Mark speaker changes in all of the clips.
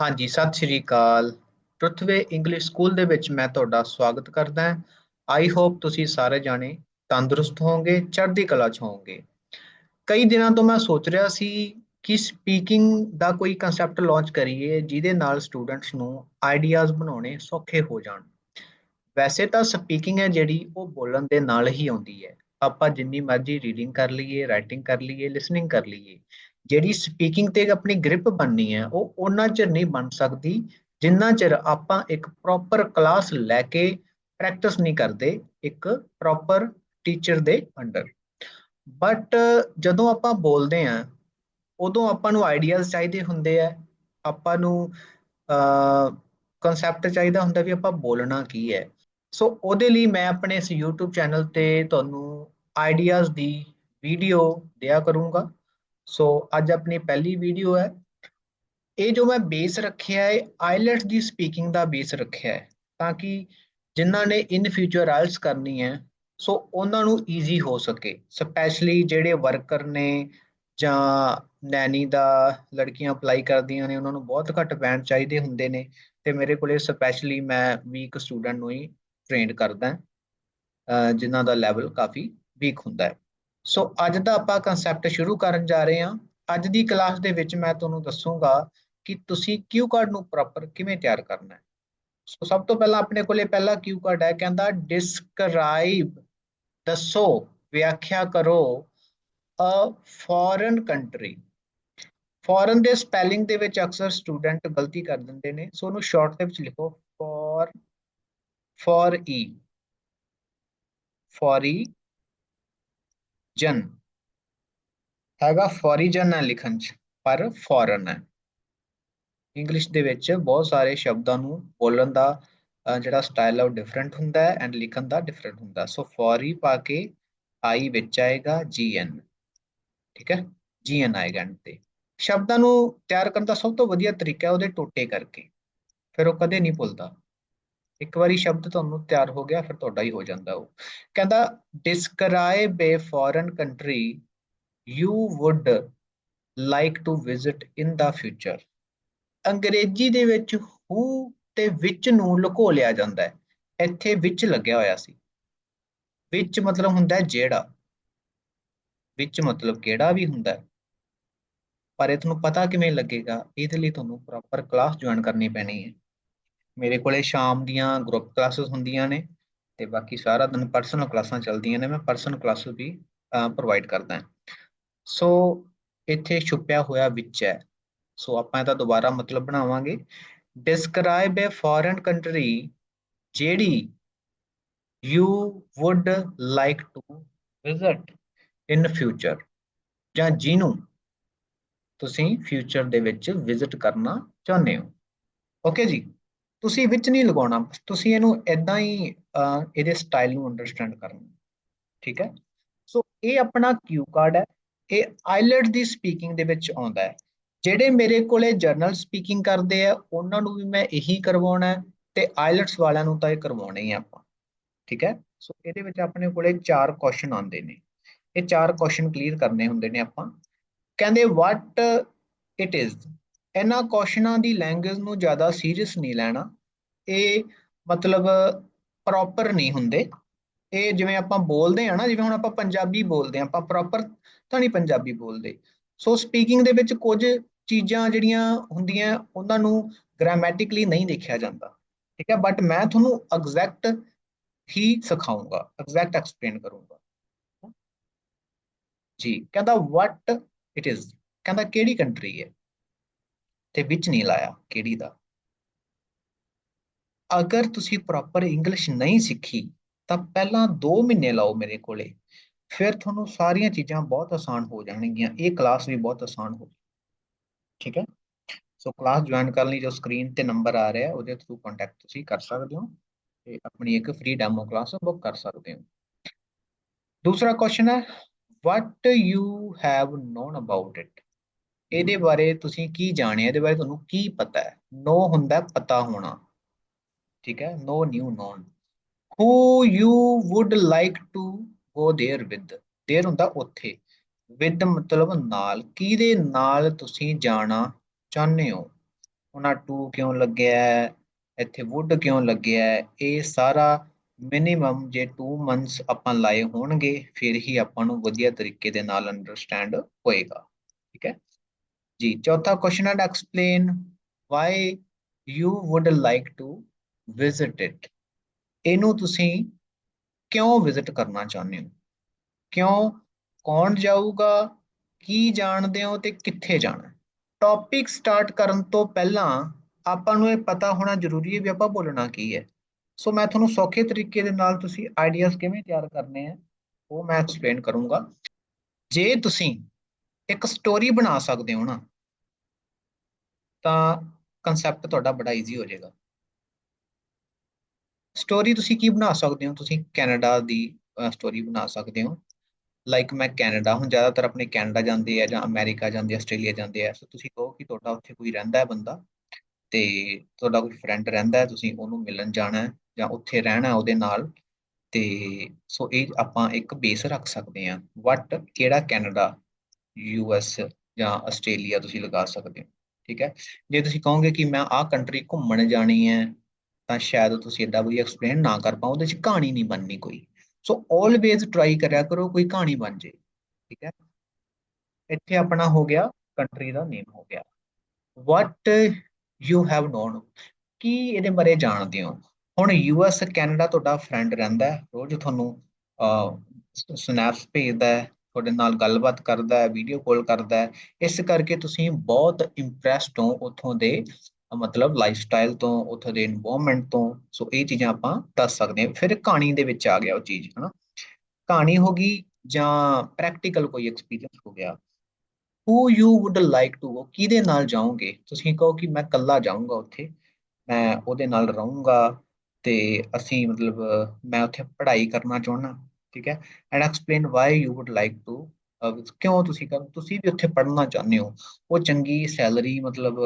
Speaker 1: ਹਾਂਜੀ, ਸਤਿ ਸ਼੍ਰੀ ਅਕਾਲ। ਪ੍ਰਥਵੇ English school ਦੇ ਵਿੱਚ ਮੈਂ ਤੁਹਾਡਾ ਸਵਾਗਤ ਕਰਦਾ ਹਾਂ। ਆਈ ਹੋਪ ਤੁਸੀਂ ਸਾਰੇ ਜਾਣੇ ਤੰਦਰੁਸਤ ਹੋਵੋਗੇ, ਚੜ੍ਹਦੀ ਕਲਾ 'ਚ ਹੋਵੋਗੇ। ਕਈ ਦਿਨਾਂ ਤੋਂ ਮੈਂ ਸੋਚ ਰਿਹਾ ਸੀ ਕਿ ਸਪੀਕਿੰਗ ਦਾ ਕੋਈ ਕਨਸੈਪਟ ਲਾਂਚ ਕਰੀਏ, ਜਿਹਦੇ ਨਾਲ ਸਟੂਡੈਂਟਸ ਨੂੰ ਆਈਡੀਆਜ਼ ਬਣਾਉਣੇ ਸੌਖੇ ਹੋ ਜਾਣ। ਵੈਸੇ ਤਾਂ ਸਪੀਕਿੰਗ ਹੈ ਜਿਹੜੀ, ਉਹ ਬੋਲਣ ਦੇ ਨਾਲ ਹੀ ਆਉਂਦੀ ਹੈ। ਆਪਾਂ ਜਿੰਨੀ ਮਰਜ਼ੀ ਰੀਡਿੰਗ ਕਰ ਲਈਏ ਰਾਈਟਿੰਗ ਕਰ ਲਈਏ ਲਿਸਨਿੰਗ ਕਰ ਲਈਏ। ਜਿਹੜੀ ਸਪੀਕਿੰਗ ਤੇ ਆਪਣੀ ਗ੍ਰਿਪ ਬਣਨੀ ਹੈ, ਉਹ ਉਹਨਾਂ ਚਿਰ ਨਹੀਂ ਬਣ ਸਕਦੀ, ਜਿੰਨਾ ਚਿਰ ਆਪਾਂ ਇੱਕ ਪ੍ਰੋਪਰ ਕਲਾਸ ਲੈ ਕੇ ਪ੍ਰੈਕਟਿਸ ਨਹੀਂ ਕਰਦੇ ਇੱਕ ਪ੍ਰੋਪਰ ਟੀਚਰ ਦੇ ਅੰਡਰ ਬਟ ਜਦੋਂ ਆਪਾਂ ਬੋਲਦੇ ਆਂ ਉਦੋਂ ਆਪਾਂ ਨੂੰ ਆਈਡੀਆਜ਼ ਚਾਹੀਦੇ ਹੁੰਦੇ ਆ, ਆਪਾਂ ਨੂੰ ਕਨਸੈਪਟ ਚਾਹੀਦਾ ਹੁੰਦਾ ਵੀ ਆਪਾਂ ਬੋਲਣਾ ਕੀ ਹੈ। ਸੋ ਉਹਦੇ ਲਈ ਮੈਂ ਆਪਣੇ ਇਸ YouTube ਚੈਨਲ ਤੇ ਤੁਹਾਨੂੰ ਆਈਡੀਆਜ਼ ਦੀ ਵੀਡੀਓ ਦਿਆ ਕਰੂੰਗਾ। ਸੋ ਅੱਜ ਆਪਣੀ ਪਹਿਲੀ ਵੀਡੀਓ ਹੈ। ਇਹ ਜੋ ਮੈਂ ਬੇਸ ਰੱਖਿਆ ਹੈ ਆਈਲੈਟਸ ਦੀ ਸਪੀਕਿੰਗ ਦਾ ਬੇਸ ਰੱਖਿਆ ਹੈ। ਤਾਂ ਕਿ ਜਿਨ੍ਹਾਂ ਨੇ ਇਨ ਫਿਊਚਰ ਆਇਲਸ ਕਰਨੀ ਹੈ ਸੋ ਉਹਨਾਂ ਨੂੰ ਈਜ਼ੀ ਹੋ ਸਕੇ। ਸਪੈਸ਼ਲੀ ਜਿਹੜੇ ਵਰਕਰ ਨੇ ਜਾਂ ਨੈਨੀ ਦਾ, ਲੜਕੀਆਂ ਅਪਲਾਈ ਕਰਦੀਆਂ ਨੇ, ਉਹਨਾਂ ਨੂੰ ਬਹੁਤ ਘੱਟ ਬੈਂਡ ਚਾਹੀਦੇ ਹੁੰਦੇ ਨੇ। ਤੇ ਮੇਰੇ ਕੋਲੇ ਸਪੈਸ਼ਲੀ ਮੈਂ ਵੀਕ ਸਟੂਡੈਂਟ ਨੂੰ ਹੀ ਟ੍ਰੇਨਡ ਕਰਦਾ ਜਿਨ੍ਹਾਂ ਦਾ ਲੈਵਲ ਕਾਫੀ ਵੀਕ ਹੁੰਦਾ ਹੈ। ਸੋ ਅੱਜ ਦਾ ਆਪਾਂ ਕਨਸੈਪਟ ਸ਼ੁਰੂ ਕਰਨ ਜਾ ਰਹੇ ਹਾਂ। ਅੱਜ ਦੀ ਕਲਾਸ ਦੇ ਵਿੱਚ ਮੈਂ ਤੁਹਾਨੂੰ ਦੱਸੂਗਾ ਕਿ ਤੁਸੀਂ ਕਿਊ ਕਾਰਡ ਨੂੰ ਪ੍ਰੋਪਰ ਕਿਵੇਂ ਤਿਆਰ ਕਰਨਾ ਹੈ। ਸੋ ਸਭ ਤੋਂ ਪਹਿਲਾਂ ਆਪਣੇ ਕੋਲੇ ਪਹਿਲਾ ਕਿਊ ਕਾਰਡ ਹੈ, ਕਹਿੰਦਾ ਡਿਸਕ੍ਰਾਈਬ ਦੱਸੋ, ਵਿਆਖਿਆ ਕਰੋ ਅ ਫੋਰਨ ਕੰਟਰੀ ਫੋਰਨ ਦੇ ਸਪੈਲਿੰਗ ਦੇ ਵਿੱਚ ਅਕਸਰ ਸਟੂਡੈਂਟ ਗਲਤੀ ਕਰ ਦਿੰਦੇ ਨੇ। ਸੋ ਉਹਨੂੰ ਸ਼ਾਰਟ ਦੇ ਵਿੱਚ ਲਿਖੋ ਫੋਰ ਫੋਰ ਈ ਫੋਰ ਈ ਜਨ। ਹੈਗਾ ਫੋਰੀਜਨ ਹੈ ਲਿਖਣ 'ਚ, ਪਰ ਫੋਰਨ ਹੈ। ਇੰਗਲਿਸ਼ ਦੇ ਵਿੱਚ ਬਹੁਤ ਸਾਰੇ ਸ਼ਬਦਾਂ ਨੂੰ ਬੋਲਣ ਦਾ ਜਿਹੜਾ ਸਟਾਈਲ ਹੈ ਉਹ ਡਿਫਰੈਂਟ ਹੁੰਦਾ ਹੈ ਐਂਡ ਲਿਖਣ ਦਾ ਡਿਫਰੈਂਟ ਹੁੰਦਾ। ਸੋ ਫੋਰੀ ਪਾ ਕੇ ਆਈ ਵਿੱਚ ਆਏਗਾ ਜੀਐਨ ਠੀਕ ਹੈ? ਜੀਐਨ ਆਏਗਾ ਐਂਡ ਤੇ। ਸ਼ਬਦਾਂ ਨੂੰ ਤਿਆਰ ਕਰਨ ਦਾ ਸਭ ਤੋਂ ਵਧੀਆ ਤਰੀਕਾ ਹੈ ਉਹਦੇ ਟੋਟੇ ਕਰਕੇ। ਫਿਰ ਉਹ ਕਦੇ ਨਹੀਂ ਭੁੱਲਦਾ। ਇੱਕ ਵਾਰੀ ਸ਼ਬਦ ਤੁਹਾਨੂੰ ਤਿਆਰ ਹੋ ਗਿਆ, ਫਿਰ ਤੁਹਾਡਾ ਹੀ ਹੋ ਜਾਂਦਾ ਉਹ। ਕਹਿੰਦਾ describe a foreign country you would like to visit in the future ਅੰਗਰੇਜ਼ੀ ਦੇ ਵਿੱਚ ਹੂ ਤੇ ਵਿੱਚ ਨੂੰ ਲੁਕੋ ਲਿਆ ਜਾਂਦਾ ਹੈ। ਇੱਥੇ ਵਿੱਚ ਲੱਗਿਆ ਹੋਇਆ ਸੀ। ਵਿੱਚ ਮਤਲਬ ਹੁੰਦਾ ਜਿਹੜਾ। ਵਿੱਚ ਮਤਲਬ ਕਿਹੜਾ ਵੀ ਹੁੰਦਾ ਹੈ। ਪਰ ਇਹ ਤੁਹਾਨੂੰ ਪਤਾ ਕਿਵੇਂ ਲੱਗੇਗਾ। ਇਹਦੇ ਲਈ ਤੁਹਾਨੂੰ ਪ੍ਰੋਪਰ ਕਲਾਸ ਜੁਆਇਨ ਕਰਨੀ ਪੈਣੀ ਹੈ। ਮੇਰੇ ਕੋਲੇ ਸ਼ਾਮ ਦੀਆਂ ਗਰੁੱਪ ਕਲਾਸਸ ਹੁੰਦੀਆਂ ਨੇ ਤੇ ਬਾਕੀ ਸਾਰਾ ਦਿਨ ਪਰਸਨਲ ਕਲਾਸਾਂ ਚੱਲਦੀਆਂ ਨੇ, ਮੈਂ ਪਰਸਨਲ ਕਲਾਸਸ ਵੀ ਪ੍ਰੋਵਾਈਡ ਕਰਦਾ ਸੋ ਇੱਥੇ ਛੁਪਿਆ ਹੋਇਆ ਵਿੱਚ ਹੈ। ਸੋ ਆਪਾਂ ਇਹਦਾ ਦੁਬਾਰਾ ਮਤਲਬ ਬਣਾਵਾਂਗੇ। ਡਿਸਕ੍ਰਾਈਬ ਅ ਫੋਰਨ ਕੰਟਰੀ ਜਿਹੜੀ you would like to visit in future ਜਾਂ ਜਿਹਨੂੰ ਤੁਸੀਂ ਫਿਊਚਰ ਦੇ ਵਿੱਚ ਵਿਜ਼ਿਟ ਕਰਨਾ ਚਾਹੁੰਦੇ ਹੋ। ਓਕੇ ਜੀ? ਤੁਸੀਂ ਵਿੱਚ ਨਹੀਂ ਲਗਾਉਣਾ, ਤੁਸੀਂ ਇਹਨੂੰ ਇਦਾਂ ਹੀ ਇਹਦੇ ਸਟਾਈਲ ਨੂੰ ਅੰਡਰਸਟੈਂਡ ਕਰਨਾ। ਠੀਕ ਹੈ? ਸੋ ਇਹ ਆਪਣਾ ਕਿਊ ਕਾਰਡ ਹੈ। ਇਹ ਆਈਲੈਟ ਦੀ ਸਪੀਕਿੰਗ ਦੇ ਵਿੱਚ ਆਉਂਦਾ ਹੈ। ਜਿਹੜੇ ਮੇਰੇ ਕੋਲੇ ਜਰਨਲ ਸਪੀਕਿੰਗ ਕਰਦੇ ਆ, ਉਹਨਾਂ ਨੂੰ ਵੀ ਮੈਂ ਇਹੀ ਕਰਵਾਉਣਾ ਹੈ ਤੇ ਆਈਲੈਟਸ ਵਾਲਿਆਂ ਨੂੰ ਤਾਂ ਇਹ ਕਰਵਾਉਣਾ ਹੀ ਆਪਾਂ। ਠੀਕ ਹੈ? ਸੋ ਇਹਦੇ ਵਿੱਚ ਆਪਣੇ ਕੋਲੇ ਚਾਰ ਕੁਐਸਚਨ ਆਉਂਦੇ ਨੇ। ਇਹ ਚਾਰ ਕੁਐਸਚਨ ਕਲੀਅਰ ਕਰਨੇ ਹੁੰਦੇ ਨੇ ਆਪਾਂ। ਕਹਿੰਦੇ ਵਾਟ ਇਟ ਇਜ਼ ਇਹਨਾਂ ਕੁਐਸਚਨਾਂ ਦੀ ਲੈਂਗੁਏਜ ਨੂੰ ਜ਼ਿਆਦਾ ਸੀਰੀਅਸ ਨਹੀਂ ਲੈਣਾ। ਇਹ ਮਤਲਬ ਪ੍ਰੋਪਰ ਨਹੀਂ ਹੁੰਦੇ। ਇਹ ਜਿਵੇਂ ਆਪਾਂ ਬੋਲਦੇ ਆ ਨਾ, ਜਿਵੇਂ ਹੁਣ ਆਪਾਂ ਪੰਜਾਬੀ ਬੋਲਦੇ ਆ ਆਪਾਂ ਪ੍ਰੋਪਰ ਤਾਂ ਨਹੀਂ ਪੰਜਾਬੀ ਬੋਲਦੇ। ਸੋ ਸਪੀਕਿੰਗ ਦੇ ਵਿੱਚ ਕੁਝ ਚੀਜ਼ਾਂ ਜਿਹੜੀਆਂ ਹੁੰਦੀਆਂ, ਉਹਨਾਂ ਨੂੰ ਗ੍ਰਾਮੈਟਿਕਲੀ ਨਹੀਂ ਦੇਖਿਆ ਜਾਂਦਾ। ਠੀਕ ਹੈ ਬਟ ਮੈਂ ਤੁਹਾਨੂੰ ਐਗਜ਼ੈਕਟ ਹੀ ਸਿਖਾਉਂਗਾ ਐਗਜ਼ੈਕਟ ਐਕਸਪਲੇਨ ਕਰੂੰਗਾ। ਜੀ, ਕਹਿੰਦਾ ਵਾਟ ਇਟ ਇਜ਼ ਕਹਿੰਦਾ ਕਿਹੜੀ ਕੰਟਰੀ ਹੈ? ਤੇ ਵਿੱਚ ਨਹੀਂ ਲਾਇਆ, ਕਿਹੜੀ ਦਾ? ਅਗਰ ਤੁਸੀਂ ਪ੍ਰੋਪਰ ਇੰਗਲਿਸ਼ ਨਹੀਂ ਸਿੱਖੀ, ਤਾਂ ਪਹਿਲਾਂ 2 ਮਹੀਨੇ ਲਾਓ ਮੇਰੇ ਕੋਲੇ, ਫਿਰ ਤੁਹਾਨੂੰ ਸਾਰੀਆਂ ਚੀਜ਼ਾਂ ਬਹੁਤ ਆਸਾਨ ਹੋ ਜਾਣਗੀਆਂ, ਇਹ ਕਲਾਸ ਵੀ ਬਹੁਤ ਆਸਾਨ ਹੋ ਠੀਕ ਹੈ? ਸੋ ਕਲਾਸ ਜੁਆਇਨ ਕਰਨ ਲਈ ਜੋ ਸਕਰੀਨ ਤੇ ਨੰਬਰ ਆ ਰਿਹਾ, ਉਹਦੇ ਥਰੂ ਕੰਟੈਕਟ ਤੁਸੀਂ ਕਰ ਸਕਦੇ ਹੋ, ਤੇ ਆਪਣੀ ਇੱਕ ਫ੍ਰੀ ਡੈਮੋ ਕਲਾਸ ਬੁੱਕ ਕਰ ਸਕਦੇ ਹੋ। ਦੂਸਰਾ ਕੁਐਸਚਨ ਹੈ, what you have known about it ਇਹਦੇ ਬਾਰੇ ਤੁਸੀਂ ਕੀ ਜਾਣਿਆ? ਇਹਦੇ ਬਾਰੇ ਤੁਹਾਨੂੰ ਕੀ ਪਤਾ ਹੈ? ਨੋ ਹੁੰਦਾ ਪਤਾ ਹੋਣਾ। ਠੀਕ ਹੈ? Know knew known who you would like to go there with? There ਹੁੰਦਾ ਉੱਥੇ। With ਮਤਲਬ ਨਾਲ। ਕਿਹਦੇ ਨਾਲ ਤੁਸੀਂ ਜਾਣਾ ਚਾਹੁੰਦੇ ਹੋ? ਉਹਨਾਂ ਟੂ ਕਿਉਂ ਲੱਗਿਆ ਇੱਥੇ ਵੁੱਡ ਕਿਉਂ ਲੱਗਿਆ ਇਹ ਸਾਰਾ ਮਿਨੀਮਮ ਜੇ 2 ਮੰਥਸ ਆਪਾਂ ਲਾਏ ਹੋਣਗੇ, ਫਿਰ ਹੀ ਆਪਾਂ ਨੂੰ ਵਧੀਆ ਤਰੀਕੇ ਦੇ ਨਾਲ ਅੰਡਰਸਟੈਂਡ ਹੋਏਗਾ। ਠੀਕ ਹੈ? ਜੀ, ਚੌਥਾ question and explain why you would like to visit it ਇਹਨੂੰ ਤੁਸੀਂ ਕਿਉਂ ਵਿਜ਼ਿਟ ਕਰਨਾ ਚਾਹੁੰਦੇ ਹੋ? ਕਿਉਂ, ਕੌਣ ਜਾਊਗਾ, ਕੀ ਜਾਣਦੇ ਹੋ ਤੇ ਕਿੱਥੇ ਜਾਣਾ? ਟੌਪਿਕ ਸਟਾਰਟ ਕਰਨ ਤੋਂ ਪਹਿਲਾਂ ਆਪਾਂ ਨੂੰ ਇਹ ਪਤਾ ਹੋਣਾ ਜ਼ਰੂਰੀ ਹੈ ਵੀ ਆਪਾਂ ਬੋਲਣਾ ਕੀ ਹੈ। ਸੋ ਮੈਂ ਤੁਹਾਨੂੰ ਸੌਖੇ ਤਰੀਕੇ ਦੇ ਨਾਲ ਤੁਸੀਂ ਆਈਡੀਆਜ਼ ਕਿਵੇਂ ਤਿਆਰ ਕਰਨੇ ਆ, ਉਹ ਮੈਂ ਐਕਸਪਲੇਨ ਕਰੂੰਗਾ। ਜੇ ਤੁਸੀਂ ਇੱਕ ਸਟੋਰੀ ਬਣਾ ਸਕਦੇ ਹੋ ਨਾ, ਤਾਂ ਕਨਸੈਪਟ ਤੁਹਾਡਾ ਬੜਾ ਈਜ਼ੀ ਹੋ ਜਾਏਗਾ। ਸਟੋਰੀ ਤੁਸੀਂ ਕੀ ਬਣਾ ਸਕਦੇ ਹੋ? ਤੁਸੀਂ ਕੈਨੇਡਾ ਦੀ ਸਟੋਰੀ ਬਣਾ ਸਕਦੇ ਹੋ। ਲਾਈਕ ਮੈਂ ਕੈਨੇਡਾ ਹੁਣ ਜ਼ਿਆਦਾਤਰ ਆਪਣੇ ਕੈਨੇਡਾ ਜਾਂਦੇ ਆ ਜਾਂ ਅਮਰੀਕਾ ਜਾਂਦੇ ਆ ਆਸਟ੍ਰੇਲੀਆ ਜਾਂਦੇ ਆ। ਸੋ ਤੁਸੀਂ ਕਹੋ ਕਿ ਤੁਹਾਡਾ ਉੱਥੇ ਕੋਈ ਰਹਿੰਦਾ ਹੈ ਬੰਦਾ ਤੇ ਤੁਹਾਡਾ ਕੋਈ ਫਰੈਂਡ ਰਹਿੰਦਾ ਹੈ, ਤੁਸੀਂ ਉਹਨੂੰ ਮਿਲਣ ਜਾਣਾ ਹੈ ਜਾਂ ਉੱਥੇ ਰਹਿਣਾ ਉਹਦੇ ਨਾਲ। ਤੇ ਸੋ ਇਹ ਆਪਾਂ ਇੱਕ ਬੇਸ ਰੱਖ ਸਕਦੇ ਹਾਂ। ਵਟ ਕਿਹੜਾ ਕੈਨੇਡਾ ਯੂ ਐਸ ਜਾਂ ਆਸਟ੍ਰੇਲੀਆ ਤੁਸੀਂ ਲਗਾ ਸਕਦੇ ਹੋ, ਠੀਕ ਹੈ? ਜੇ ਤੁਸੀਂ ਕਹੋਗੇ ਕਿ ਮੈਂ ਆਹ ਕੰਟਰੀ ਘੁੰਮਣ ਜਾਣੀ ਹੈ, ਤਾਂ ਸ਼ਾਇਦ ਤੁਸੀਂ ਏਡਾ ਵਧੀਆ ਐਕਸਪਲੇਨ ਨਾ ਕਰ ਪਾਓ, ਉਹਦੇ ਚ ਕਹਾਣੀ ਨਹੀਂ ਬਣਨੀ ਕੋਈ। ਸੋ ਆਲਵੇਜ਼ ਟਰਾਈ ਕਰਿਆ ਕਰੋ, ਕੋਈ ਕਹਾਣੀ ਬਣ ਜੇ, ਠੀਕ ਹੈ? ਇੱਥੇ ਆਪਣਾ ਹੋ ਗਿਆ ਕੰਟਰੀ ਦਾ ਨੇਮ ਹੋ ਗਿਆ। ਵਟ ਯੂ ਹੈਵ ਨੋਨ ਕੀ ਇਹਦੇ ਬਾਰੇ ਜਾਣਦੇ ਹੋ? ਹੁਣ ਯੂ ਐਸ, ਕੈਨੇਡਾ ਤੁਹਾਡਾ ਫਰੈਂਡ ਰਹਿੰਦਾ ਰੋਜ਼ ਤੁਹਾਨੂੰ ਸਨੈਪਸ ਭੇਜਦਾ ਹੈ ਤੁਹਾਡੇ ਨਾਲ ਗੱਲਬਾਤ ਕਰਦਾ ਹੈ ਵੀਡੀਓ ਕਾਲ ਕਰਦਾ ਹੈ, ਇਸ ਕਰਕੇ ਤੁਸੀਂ ਬਹੁਤ ਇੰਪ੍ਰੈਸਡ ਹੋ ਉਥੋਂ ਦੇ, ਮਤਲਬ ਲਾਈਫ ਸਟਾਈਲ ਤੋਂ, ਉਥੋਂ ਦੇ এনवायरमेंट ਤੋਂ। ਸੋ ਇਹ ਚੀਜ਼ਾਂ ਆਪਾਂ ਦੱਸ ਸਕਦੇ ਹਾਂ। ਫਿਰ ਕਹਾਣੀ ਦੇ ਵਿੱਚ ਆ ਗਿਆ ਉਹ ਚੀਜ਼, ਹਨਾ। ਕਹਾਣੀ ਹੋ ਗਈ ਜਾਂ ਪ੍ਰੈਕਟੀਕਲ ਕੋਈ ਐਕਸਪੀਰੀਅੰਸ ਹੋ ਗਿਆ। Who you would like to go ਕਿਹਦੇ ਨਾਲ ਜਾਓਗੇ? ਤੁਸੀਂ ਕਹੋ ਕਿ ਮੈਂ ਇਕੱਲਾ ਜਾਊਂਗਾ ਉੱਥੇ। ਮੈਂ ਉਹਦੇ ਨਾਲ ਰਹੂੰਗਾ ਤੇ ਅਸੀਂ ਮਤਲਬ, ਮੈਂ ਉੱਥੇ ਪੜ੍ਹਾਈ ਕਰਨਾ ਚਾਹੁੰਦਾ। ਠੀਕ ਹੈ? And explain why you would like to ਕਿਉਂ ਤੁਸੀਂ ਕਰ, ਤੁਸੀਂ ਵੀ ਉੱਥੇ ਪੜ੍ਹਨਾ ਚਾਹੁੰਦੇ ਹੋ। ਉਹ ਚੰਗੀ ਸੈਲਰੀ ਮਤਲਬ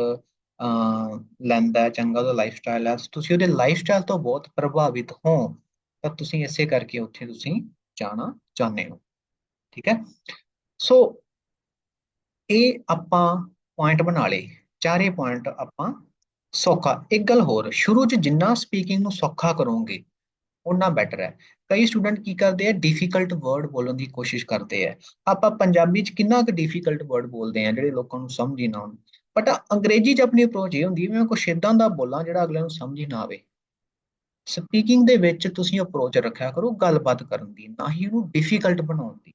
Speaker 1: ਲੈਂਦਾ ਚੰਗਾ ਉਹਦਾ ਲਾਈਫ ਹੈ। ਤੁਸੀਂ ਉਹਦੇ ਲਾਈਫ ਤੋਂ ਬਹੁਤ ਪ੍ਰਭਾਵਿਤ ਹੋ, ਤਾਂ ਤੁਸੀਂ ਇਸੇ ਕਰਕੇ ਉੱਥੇ ਤੁਸੀਂ ਜਾਣਾ ਚਾਹੁੰਦੇ ਹੋ। ਠੀਕ ਹੈ? ਸੋ ਇਹ ਆਪਾਂ ਪੁਆਇੰਟ ਬਣਾ ਲਏ। ਚਾਰੇ ਪੁਆਇੰਟ ਆਪਾਂ ਸੌਖਾ। ਇੱਕ ਗੱਲ ਹੋਰ, ਸ਼ੁਰੂ 'ਚ ਜਿੰਨਾ ਸਪੀਕਿੰਗ ਨੂੰ ਸੌਖਾ ਕਰੋਗੇ ਉਨਾ ਬੈਟਰ ਹੈ। ਕਈ ਸਟੂਡੈਂਟ ਕੀ ਕਰਦੇ ਆ ਡਿਫਿਕਲਟ ਵਰਡ ਬੋਲਣ ਦੀ ਕੋਸ਼ਿਸ਼ ਕਰਦੇ ਆ। ਆਪਾਂ ਪੰਜਾਬੀ 'ਚ ਕਿੰਨਾ ਕੁ ਡਿਫਿਕਲਟ ਵਰਡ ਬੋਲਦੇ ਆ, ਜਿਹੜੇ ਲੋਕਾਂ ਨੂੰ ਸਮਝ ਹੀ ਨਾ ਆਉਣ। ਬਟ ਅੰਗਰੇਜ਼ੀ 'ਚ ਆਪਣੀ ਅਪਰੋਚ ਇਹ ਹੁੰਦੀ ਹੈ ਮੈਂ ਕੁਛ ਇਦਾਂ ਦਾ ਬੋਲਾਂ ਜਿਹੜਾ ਅਗਲੇ ਨੂੰ ਸਮਝ ਹੀ ਨਾ ਆਵੇ। ਸਪੀਕਿੰਗ ਦੇ ਵਿੱਚ ਤੁਸੀਂ ਅਪਰੋਚ ਰੱਖਿਆ ਕਰੋ ਗੱਲਬਾਤ ਕਰਨ ਦੀ, ਨਾ ਹੀ ਉਹਨੂੰ ਡਿਫਿਕਲਟ ਬਣਾਉਣ ਦੀ।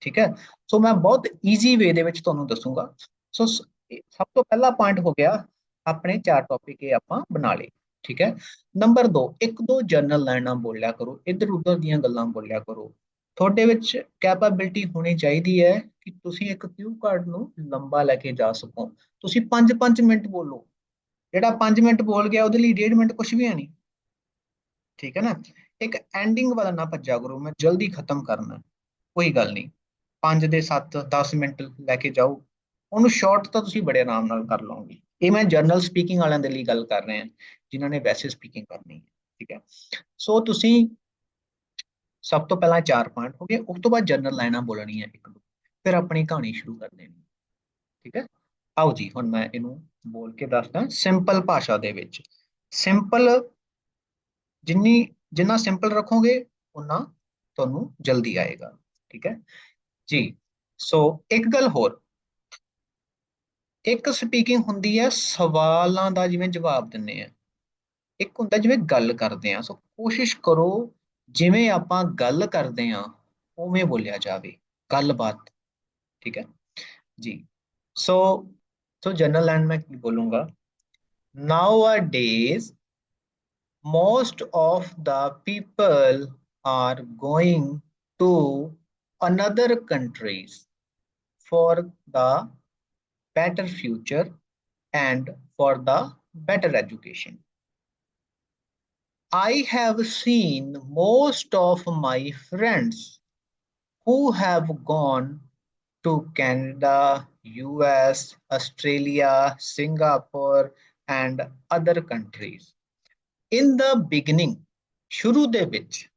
Speaker 1: ਠੀਕ ਹੈ? ਸੋ ਮੈਂ ਬਹੁਤ ਈਜ਼ੀ ਵੇ ਦੇ ਵਿੱਚ ਤੁਹਾਨੂੰ ਦੱਸੂਗਾ। ਸੋ ਸਭ ਤੋਂ ਪਹਿਲਾ ਪੁਆਇੰਟ ਹੋ ਗਿਆ, ਆਪਣੇ ਚਾਰ ਟੌਪਿਕ ਇਹ ਆਪਾਂ ਬਣਾ ਲਏ। ਠੀਕ ਹੈ? ਨੰਬਰ 2 ਇੱਕ ਦੋ ਜਰਨਲ ਲਾਈਨਾਂ ਬੋਲਿਆ ਕਰੋ, ਇੱਧਰ ਉੱਧਰ ਦੀਆਂ ਗੱਲਾਂ ਬੋਲਿਆ ਕਰੋ। ਤੁਹਾਡੇ ਵਿੱਚ ਕੈਪੇਬਿਲਿਟੀ ਹੋਣੀ ਚਾਹੀਦੀ ਹੈ ਕਿ ਤੁਸੀਂ ਇੱਕ ਕਿਊ ਕਾਰਡ ਨੂੰ ਲੰਬਾ ਲੈ ਕੇ ਜਾ ਸਕੋ। ਤੁਸੀਂ 5-5 ਮਿੰਟ ਬੋਲੋ। ਜਿਹੜਾ 5 ਮਿੰਟ ਬੋਲ ਗਿਆ, ਉਹਦੇ ਲਈ 1.5 ਮਿੰਟ ਕੁਝ ਵੀ ਨਹੀਂ। ਠੀਕ ਹੈ ਨਾ? ਇੱਕ ਐਂਡਿੰਗ ਵਾਲਾ ਨਾ ਭੱਜਾ ਕਰੋ, ਮੈਂ ਜਲਦੀ ਖਤਮ ਕਰਨਾ। ਕੋਈ ਗੱਲ ਨਹੀਂ। 5 ਦੇ 7 10 ਮਿੰਟ ਲੈ ਕੇ ਜਾਓ। ਉਹਨੂੰ ਸ਼ਾਰਟ ਤਾਂ ਤੁਸੀਂ ਬੜੇ ਆਰਾਮ ਨਾਲ ਕਰ ਲਓਗੇ। ਇਹ ਮੈਂ ਜਰਨਲ ਸਪੀਕਿੰਗ ਵਾਲਿਆਂ ਦੇ ਲਈ ਗੱਲ ਕਰ ਰਿਹਾ, ਜਿਨ੍ਹਾਂ ਨੇ ਵੈਸੇ ਸਪੀਕਿੰਗ ਕਰਨੀ ਹੈ, ਠੀਕ ਹੈ। ਸੋ ਤੁਸੀਂ ਸਭ ਤੋਂ ਪਹਿਲਾਂ ਚਾਰ ਪੁਆਇੰਟ ਹੋ ਗਏ, ਉਸ ਤੋਂ ਬਾਅਦ ਜਰਨਲ ਲਾਈਨਾਂ ਬੋਲਣੀਆਂ ਇੱਕ ਦੋ, ਫਿਰ ਆਪਣੀ ਕਹਾਣੀ ਸ਼ੁਰੂ ਕਰ ਦੇਣੀ ਠੀਕ ਹੈ। ਆਓ ਜੀ, ਹੁਣ ਮੈਂ ਇਹਨੂੰ ਬੋਲ ਕੇ ਦੱਸਦਾ ਸਿੰਪਲ ਭਾਸ਼ਾ ਦੇ ਵਿੱਚ। ਸਿੰਪਲ ਜਿੰਨੀ, ਜਿੰਨਾ ਸਿੰਪਲ ਰੱਖੋਗੇ ਉਨਾ ਤੁਹਾਨੂੰ ਜਲਦੀ ਆਏਗਾ, ਠੀਕ ਹੈ। ਜੀ ਸੋ ਇੱਕ ਗੱਲ ਹੋਰ ਇੱਕ ਸਪੀਕਿੰਗ ਹੁੰਦੀ ਹੈ ਸਵਾਲਾਂ ਦਾ ਜਿਵੇਂ ਜਵਾਬ ਦਿੰਨੇ ਆ। ਇੱਕ ਹੁੰਦਾ ਜਿਵੇਂ ਗੱਲ ਕਰਦੇ ਆ। ਸੋ ਕੋਸ਼ਿਸ਼ ਕਰੋ ਜਿਵੇਂ ਆਪਾਂ ਗੱਲ ਕਰਦੇ ਆ, ਉਵੇਂ ਬੋਲਿਆ ਜਾਵੇ। ਗੱਲਬਾਤ, ਠੀਕ ਹੈ? ਜੀ। ਸੋ ਸੋ ਜਨਰਲ ਲੈਂਡ ਮੈਂ ਕੀ ਬੋਲੂੰਗਾ? Nowadays most of the people are going to another countries for the better future and for the better education I have seen most of my friends who have gone to Canada US, Australia, Singapore, and other countries. In the beginning, ਸ਼ੁਰੂ ਦੇ ਵਿੱਚ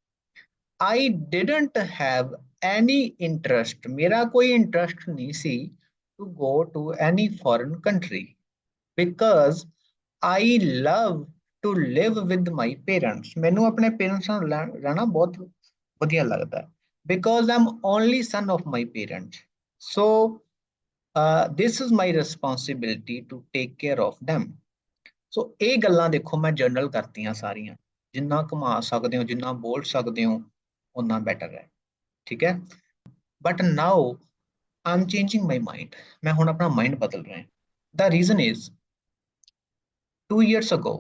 Speaker 1: I didn't have any interest, ਮੇਰਾ ਕੋਈ interest ਨਹੀਂ ਸੀ to go to any foreign country because I love to live with my parents. ਮੈਨੂੰ ਆਪਣੇ parents ਨਾਲ ਰਹਿਣਾ ਬਹੁਤ ਵਧੀਆ ਲੱਗਦਾ ਹੈ because I'm only son of my parents. So uh, this is my responsibility to take care of them. ਸੋ ਇਹ ਗੱਲਾਂ ਦੇਖੋ ਮੈਂ ਜਰਨਲ ਕਰਤੀਆਂ ਸਾਰੀਆਂ ਜਿੰਨਾ ਕਮਾ ਸਕਦੇ ਹੋ ਜਿੰਨਾ ਬੋਲ ਸਕਦੇ ਹੋ ਉਨਾ ਬੈਟਰ ਹੈ ਠੀਕ ਹੈ but now I'm changing my mind. मैं हूँ अपना माइंड बदल रहे हैं the reason is two years ago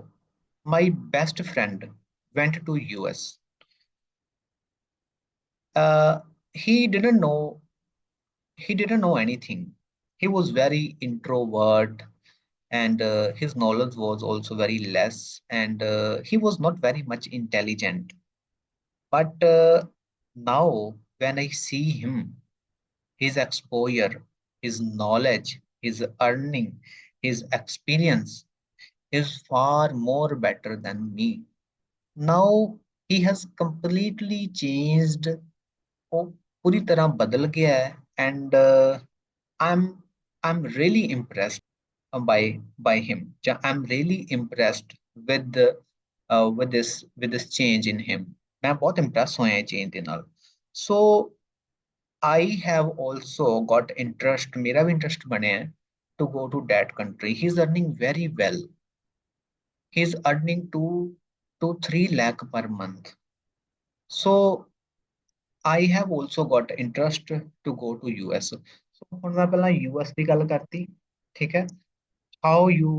Speaker 1: my best friend went to US. Uh, he didn't know he didn't know anything. He was very introvert and uh, his knowledge was also very less and uh, he was not very much intelligent. But now when I see him his exposure, his knowledge, his earning, his experience is far more better than me. Now he has completely changed. Oh, पूरी तरह बदल गया है and uh, I'm I'm really impressed uh, by by him. I'm really impressed with the uh, with this with this change in him. मैं बहुत impress हुआ है change in all. So I have also got interest. मेरा भी interest बने हैं to go to that country. He's earning very well. He's earning two to three lakh per month. So I have also got interest to go to US. So ਹੁਣ मैं पहला US की गल करती ठीक है how you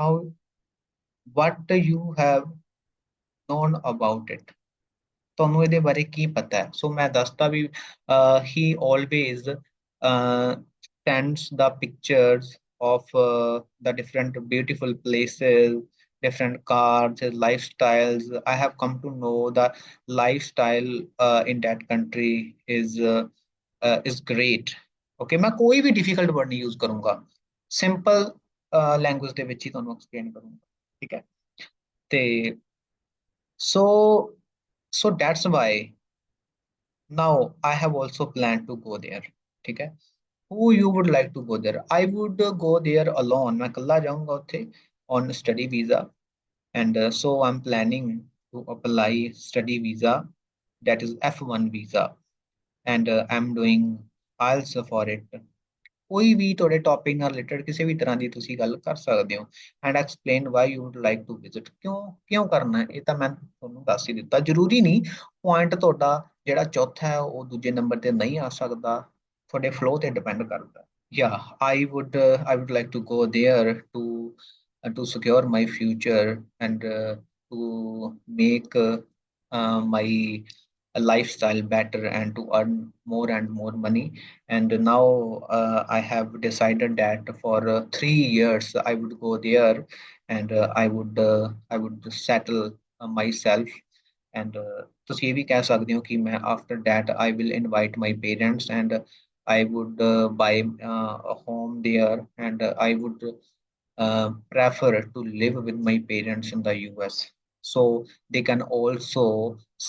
Speaker 1: how what you have known about it ਤੁਹਾਨੂੰ ਇਹਦੇ ਬਾਰੇ ਕੀ ਪਤਾ ਹੈ ਸੋ ਮੈਂ ਦੱਸਤਾ ਵੀ ਹੀ always sends the pictures of uh, the different beautiful places different cars lifestyles i have come to know the lifestyle uh, in that country is uh, uh, is great okay ਮੈਂ ਕੋਈ ਵੀ difficult word ਨਹੀਂ use ਕਰੂੰਗਾ simple uh, language ਦੇ ਵਿੱਚ ਹੀ ਤੁਹਾਨੂੰ explain ਕਰੂੰਗਾ ਠੀਕ ਹੈ ਤੇ so so that's why now i have also planned to go there. Okay? Who you would like to go there? I would uh, go there alone. on study visa. And uh, so i'm planning to apply study visa that is f1 visa. And uh, i'm doing ielts for it. ਕੋਈ ਵੀ ਤੁਹਾਡੇ topic ਨਾਲ related ਕਿਸੇ ਵੀ ਤਰ੍ਹਾਂ ਦੀ ਤੁਸੀਂ ਗੱਲ ਕਰ ਸਕਦੇ ਹੋ and explain why you would like to visit ਕਿਉਂ ਕਿਉਂ ਕਰਨਾ ਹੈ ਇਹ ਤਾਂ ਮੈਂ ਤੁਹਾਨੂੰ ਦੱਸ ਹੀ ਦਿੱਤਾ ਜ਼ਰੂਰੀ ਨਹੀਂ ਪੁਆਇੰਟ ਤੁਹਾਡਾ ਜਿਹੜਾ ਚੌਥਾ ਹੈ ਉਹ ਦੂਜੇ ਨੰਬਰ ਤੇ ਨਹੀਂ ਆ ਸਕਦਾ ਤੁਹਾਡੇ ਫਲੋ ਤੇ ਡਿਪੈਂਡ ਕਰਦਾ ਯਾ I would I would like to go there to to secure my future and uh, to make uh, uh, my a lifestyle better and to earn more and more money and now uh, i have decided that for uh, 3 years i would go there and uh, i would uh, i would settle uh, myself and ਤੁਸੀਂ ਇਹ ਵੀ ਕਹਿ ਸਕਦੇ ਹੋ ਕਿ ਮੈਂ after that i will invite my parents and i would buy a home there and i would prefer to live with my parents in the us so they can also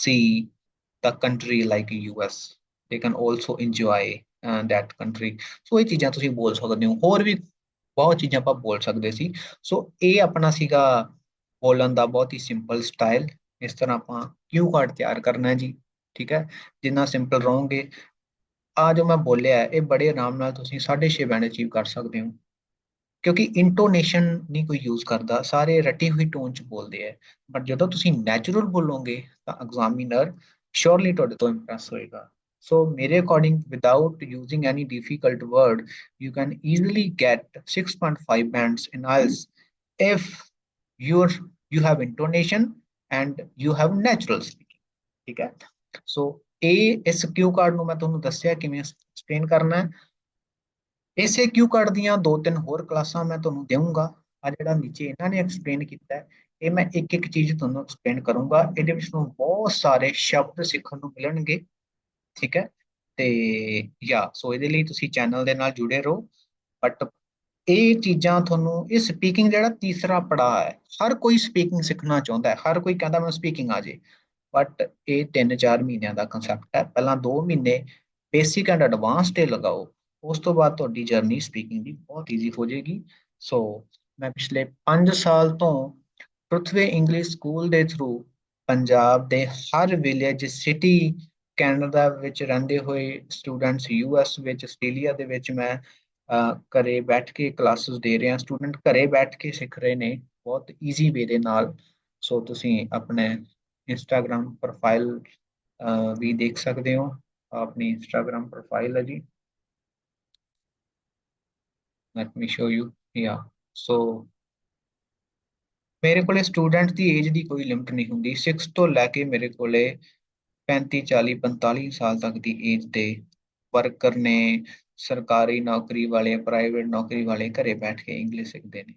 Speaker 1: see the country like US they can also enjoy uh, that country. So ਇਹ ਚੀਜ਼ਾਂ ਤੁਸੀਂ ਬੋਲ ਸਕਦੇ ਹੋ। ਹੋਰ ਵੀ ਬਹੁਤ ਚੀਜ਼ਾਂ ਆਪਾਂ ਬੋਲ ਸਕਦੇ ਸੀ। ਸੋ ਇਹ ਆਪਣਾ ਸੀਗਾ ਬੋਲਣ ਦਾ ਬਹੁਤ ਹੀ ਸਿੰਪਲ ਸਟਾਈਲ ਇਸ ਤਰ੍ਹਾਂ ਆਪਾਂ ਕਿਊ ਕਾਰਡ ਤਿਆਰ ਕਰਨਾ ਹੈ ਜੀ। ਠੀਕ ਹੈ? ਜਿੰਨਾ ਸਿੰਪਲ ਰਹੋਗੇ। ਆ ਜੋ ਮੈਂ ਬੋਲਿਆ ਇਹ ਬੜੇ ਆਰਾਮ ਨਾਲ ਤੁਸੀਂ 6.5 ਬੈਂਡ ਅਚੀਵ ਕਰ ਸਕਦੇ ਹੋ। ਕਿਉਂਕਿ ਇੰਟੋਨੇਸ਼ਨ ਨਹੀਂ ਕੋਈ ਯੂਜ਼ ਕਰਦਾ। ਸਾਰੇ ਰਟੀ ਹੋਈ ਟੋਨ ਚ ਬੋਲਦੇ ਆ। ਬਟ ਜਦੋਂ ਤੁਸੀਂ ਨੈਚੁਰਲ ਬੋਲੋਗੇ ਤਾਂ ਐਗਜ਼ਾਮੀਨਰ surely ਤੁਹਾਡੇ ਤੋਂ impress ਹੋਏਗਾ so ਮੇਰੇ according without using any difficult word you can easily get 6.5 bands in IELTS if you're you have intonation and you have natural speaking ਠੀਕ ਹੈ so ਇਹ ਇਸ ਕਿਊ ਕਾਰਡ ਨੂੰ ਮੈਂ ਤੁਹਾਨੂੰ ਦੱਸਿਆ ਕਿਵੇਂ ਐਕਸਪਲੇਨ ਕਰਨਾ ਹੈ ਇਸੇ ਕਿਊ ਕਾਰਡ ਦੀਆਂ ਦੋ ਤਿੰਨ ਹੋਰ ਕਲਾਸਾਂ ਮੈਂ ਤੁਹਾਨੂੰ ਦੇਵਾਂਗਾ ਆ ਜਿਹੜਾ ਨੀਚੇ ਇਹਨਾਂ ਨੇ ਐਕਸਪਲੇਨ ਕੀਤਾ ਹੈ ਇਹ ਮੈਂ ਇੱਕ ਇੱਕ ਚੀਜ਼ ਤੁਹਾਨੂੰ ਐਕਸਪਲੇਨ ਕਰੂੰਗਾ। ਇਹਦੇ ਵਿੱਚ ਤੁਹਾਨੂੰ ਬਹੁਤ ਸਾਰੇ ਸ਼ਬਦ ਸਿੱਖਣ ਨੂੰ ਮਿਲਣਗੇ, ਠੀਕ ਹੈ? ਤੇ ਯਾ, ਸੋ ਇਹਦੇ ਲਈ ਤੁਸੀਂ ਚੈਨਲ ਦੇ ਨਾਲ ਜੁੜੇ ਰਹੋ। ਬਟ ਇਹ ਚੀਜ਼ਾਂ ਤੁਹਾਨੂੰ, ਇਹ ਸਪੀਕਿੰਗ ਜਿਹੜਾ ਤੀਸਰਾ ਪੜਾਅ ਹੈ, ਹਰ ਕੋਈ ਸਪੀਕਿੰਗ ਸਿੱਖਣਾ ਚਾਹੁੰਦਾ ਹੈ, ਹਰ ਕੋਈ ਕਹਿੰਦਾ ਮੈਨੂੰ ਸਪੀਕਿੰਗ ਆ ਜੇ ਬਟ ਇਹ 3-4 ਮਹੀਨਿਆਂ ਦਾ ਕਨਸੈਪਟ ਹੈ। ਪਹਿਲਾਂ 2 ਮਹੀਨੇ ਬੇਸਿਕ ਐਂਡ ਐਡਵਾਂਸ ਤੇ ਲਗਾਓ। ਉਸ ਤੋਂ ਬਾਅਦ ਤੁਹਾਡੀ ਜਰਨੀ ਸਪੀਕਿੰਗ ਦੀ ਬਹੁਤ ਈਜ਼ੀ ਹੋ ਜਾਏਗੀ। ਸੋ ਮੈਂ ਪਿਛਲੇ 5 ਸਾਲ ਤੋਂ ਪ੍ਰੁਥਵੀ ਇੰਗਲਿਸ਼ ਸਕੂਲ ਦੇ ਥਰੂ ਪੰਜਾਬ ਦੇ ਹਰ ਵਿਲੇਜ ਸਿਟੀ ਕੈਨੇਡਾ ਵਿੱਚ ਰਹਿੰਦੇ ਹੋਏ ਸਟੂਡੈਂਟਸ ਯੂਐਸ ਵਿੱਚ, ਆਸਟ੍ਰੇਲੀਆ ਦੇ ਵਿੱਚ ਮੈਂ ਘਰੇ ਬੈਠ ਕੇ ਕਲਾਸਿਸ ਦੇ ਰਿਹਾ। ਸਟੂਡੈਂਟ ਘਰੇ ਬੈਠ ਕੇ ਸਿੱਖ ਰਹੇ ਨੇ, ਬਹੁਤ ਈਜ਼ੀ ਵੇ ਦੇ ਨਾਲ। ਸੋ ਤੁਸੀਂ ਆਪਣੇ ਇੰਸਟਾਗ੍ਰam ਪ੍ਰੋਫਾਈਲ ਵੀ ਦੇਖ ਸਕਦੇ ਹੋ। ਆਪਣੀ ਇੰਸਟਾਗ੍ਰam ਪ੍ਰੋਫਾਈਲ ਹੈ ਜੀ। Let me show you yeah so ਮੇਰੇ ਕੋਲੇ ਸਟੂਡੈਂਟ ਦੀ ਏਜ ਦੀ ਕੋਈ ਲਿਮਟ ਨਹੀਂ ਹੁੰਦੀ। 6 ਤੋਂ ਲੈ ਕੇ ਮੇਰੇ ਕੋਲੇ 35 40 45 ਸਾਲ ਤੱਕ ਦੀ ਏਜ ਦੇ ਵਰਕਰ ਨੇ ਸਰਕਾਰੀ ਨੌਕਰੀ ਵਾਲੇ ਪ੍ਰਾਈਵੇਟ ਨੌਕਰੀ ਵਾਲੇ ਘਰੇ ਬੈਠ ਕੇ ਇੰਗਲਿਸ਼ ਸਿੱਖਦੇ ਨੇ।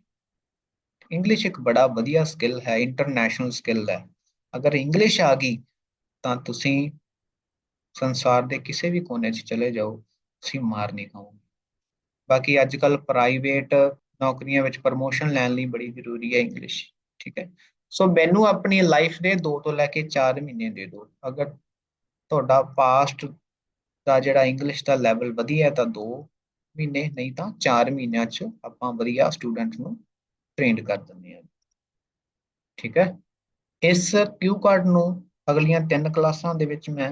Speaker 1: ਇੰਗਲਿਸ਼ ਇੱਕ ਬੜਾ ਵਧੀਆ ਸਕਿੱਲ ਹੈ ਇੰਟਰਨੈਸ਼ਨਲ ਸਕਿੱਲ ਹੈ। ਅਗਰ ਇੰਗਲਿਸ਼ ਆ ਗਈ, ਤਾਂ ਤੁਸੀਂ ਸੰਸਾਰ ਦੇ ਕਿਸੇ ਵੀ ਕੋਨੇ 'ਚ ਚਲੇ ਜਾਓ, ਤੁਸੀਂ ਮਾਰ ਨਹੀਂ ਖਾਓਗੇ। ਬਾਕੀ ਅੱਜ ਕੱਲ ਪ੍ਰਾਈਵੇਟ ਨੌਕਰੀਆਂ ਵਿੱਚ ਪ੍ਰਮੋਸ਼ਨ ਲੈਣ ਲਈ ਬੜੀ ਜ਼ਰੂਰੀ ਹੈ ਇੰਗਲਿਸ਼ ਠੀਕ ਹੈ। ਸੋ ਮੈਨੂੰ ਆਪਣੀ ਲਾਈਫ ਦੇ 2 ਤੋਂ ਲੈ ਕੇ 4 ਮਹੀਨੇ ਦੇ ਦਿਓ। ਅਗਰ ਤੁਹਾਡਾ ਪਾਸਟ ਦਾ ਜਿਹੜਾ ਇੰਗਲਿਸ਼ ਦਾ ਲੈਵਲ ਵਧੀਆ ਤਾਂ 2 ਮਹੀਨੇ, ਨਹੀਂ ਤਾਂ 4 ਮਹੀਨਿਆਂ 'ਚ ਆਪਾਂ ਵਧੀਆ ਸਟੂਡੈਂਟ ਨੂੰ ਟ੍ਰੇਨਡ ਕਰ ਦਿੰਦੇ ਹਾਂ। ਠੀਕ ਹੈ। ਇਸ ਕਿਊ ਕਾਰਡ ਨੂੰ ਅਗਲੀਆਂ ਤਿੰਨ ਕਲਾਸਾਂ ਦੇ ਵਿੱਚ ਮੈਂ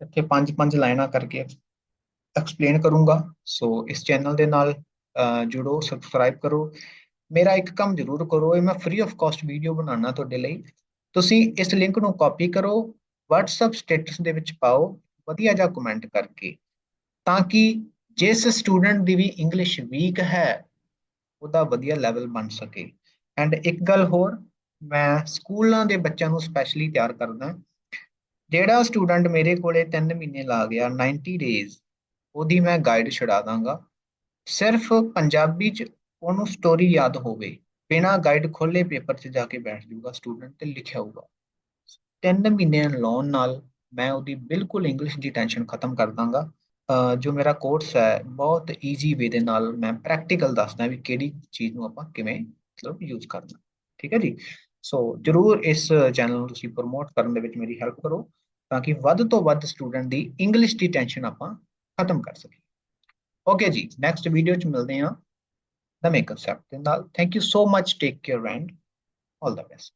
Speaker 1: ਇੱਥੇ ਪੰਜ ਪੰਜ ਲਾਈਨਾਂ ਕਰਕੇ ਐਕਸਪਲੇਨ ਕਰੂੰਗਾ। ਸੋ ਇਸ ਚੈਨਲ ਦੇ ਨਾਲ ਜੁੜੋ ਸਬਸਕ੍ਰਾਈਬ ਕਰੋ। ਮੇਰਾ ਇੱਕ ਕੰਮ ਜ਼ਰੂਰ ਕਰੋ, ਇਹ ਮੈਂ ਫ੍ਰੀ ਆਫ ਕਾਸਟ ਵੀਡੀਓ ਬਣਾਉਣਾ ਤੁਹਾਡੇ ਲਈ। ਤੁਸੀਂ ਇਸ ਲਿੰਕ ਨੂੰ ਕਾਪੀ ਕਰੋ, WhatsApp ਸਟੇਟਸ ਦੇ ਵਿੱਚ ਪਾਓ, ਵਧੀਆ ਜਿਹਾ ਕਮੈਂਟ ਕਰਕੇ। ਤਾਂ ਕਿ ਜਿਸ ਸਟੂਡੈਂਟ ਦੀ ਵੀ ਇੰਗਲਿਸ਼ ਵੀਕ ਹੈ, ਉਹਦਾ ਵਧੀਆ ਲੈਵਲ ਬਣ ਸਕੇ। ਐਂਡ ਇੱਕ ਗੱਲ ਹੋਰ, ਮੈਂ ਸਕੂਲਾਂ ਦੇ ਬੱਚਿਆਂ ਨੂੰ ਸਪੈਸ਼ਲੀ ਤਿਆਰ ਕਰਦਾ। ਜਿਹੜਾ ਸਟੂਡੈਂਟ ਮੇਰੇ ਕੋਲੇ 3 ਮਹੀਨੇ ਲਾ ਗਿਆ 90 ਡੇਜ਼ ਉਹਦੀ ਮੈਂ ਗਾਈਡ ਛਡਾ ਦਾਂਗਾ। ਸਿਰਫ ਪੰਜਾਬੀ ਚ ਉਹਨੂੰ ਸਟੋਰੀ ਯਾਦ ਹੋਵੇ, ਬਿਨਾ ਗਾਈਡ ਖੋਲੇ ਪੇਪਰ 'ਚ ਜਾ ਕੇ ਬੈਠ ਜਾਊਗਾ ਸਟੂਡੈਂਟ ਤੇ ਲਿਖਿਆ ਹੋਊਗਾ। 3 ਮਹੀਨੇ ਲਾਉਣ ਨਾਲ ਮੈਂ ਉਹਦੀ ਬਿਲਕੁਲ ਇੰਗਲਿਸ਼ ਦੀ ਟੈਨਸ਼ਨ ਖਤਮ ਕਰ ਦਾਂਗਾ। ਜੋ ਮੇਰਾ ਕੋਰਸ ਹੈ, ਬਹੁਤ ਈਜ਼ੀ ਵੇ ਦੇ ਨਾਲ ਮੈਂ ਪ੍ਰੈਕਟੀਕਲ ਦੱਸਦਾ ਵੀ ਕਿਹੜੀ ਚੀਜ਼ ਨੂੰ ਆਪਾਂ ਕਿਵੇਂ ਮਤਲਬ ਯੂਜ਼ ਕਰਨਾ। ਠੀਕ ਹੈ ਜੀ? ਸੋ ਜਰੂਰ ਇਸ ਚੈਨਲ ਨੂੰ ਤੁਸੀਂ ਪ੍ਰਮੋਟ ਕਰਨ ਦੇ ਵਿੱਚ ਮੇਰੀ ਹੈਲਪ ਕਰੋ ਤਾਂ ਕਿ ਵੱਧ ਤੋਂ ਵੱਧ ਸਟੂਡੈਂਟ ਦੀ ਇੰਗਲਿਸ਼ ਦੀ ਟੈਨਸ਼ਨ ਆਪਾਂ ਖਤਮ ਕਰ ਸਕੀਏ। ਓਕੇ ਜੀ ਨੈਕਸਟ ਵੀਡੀਓ ਚ ਮਿਲਦੇ ਹਾਂ। the makeup step. Thank you so much. Take care and all the best.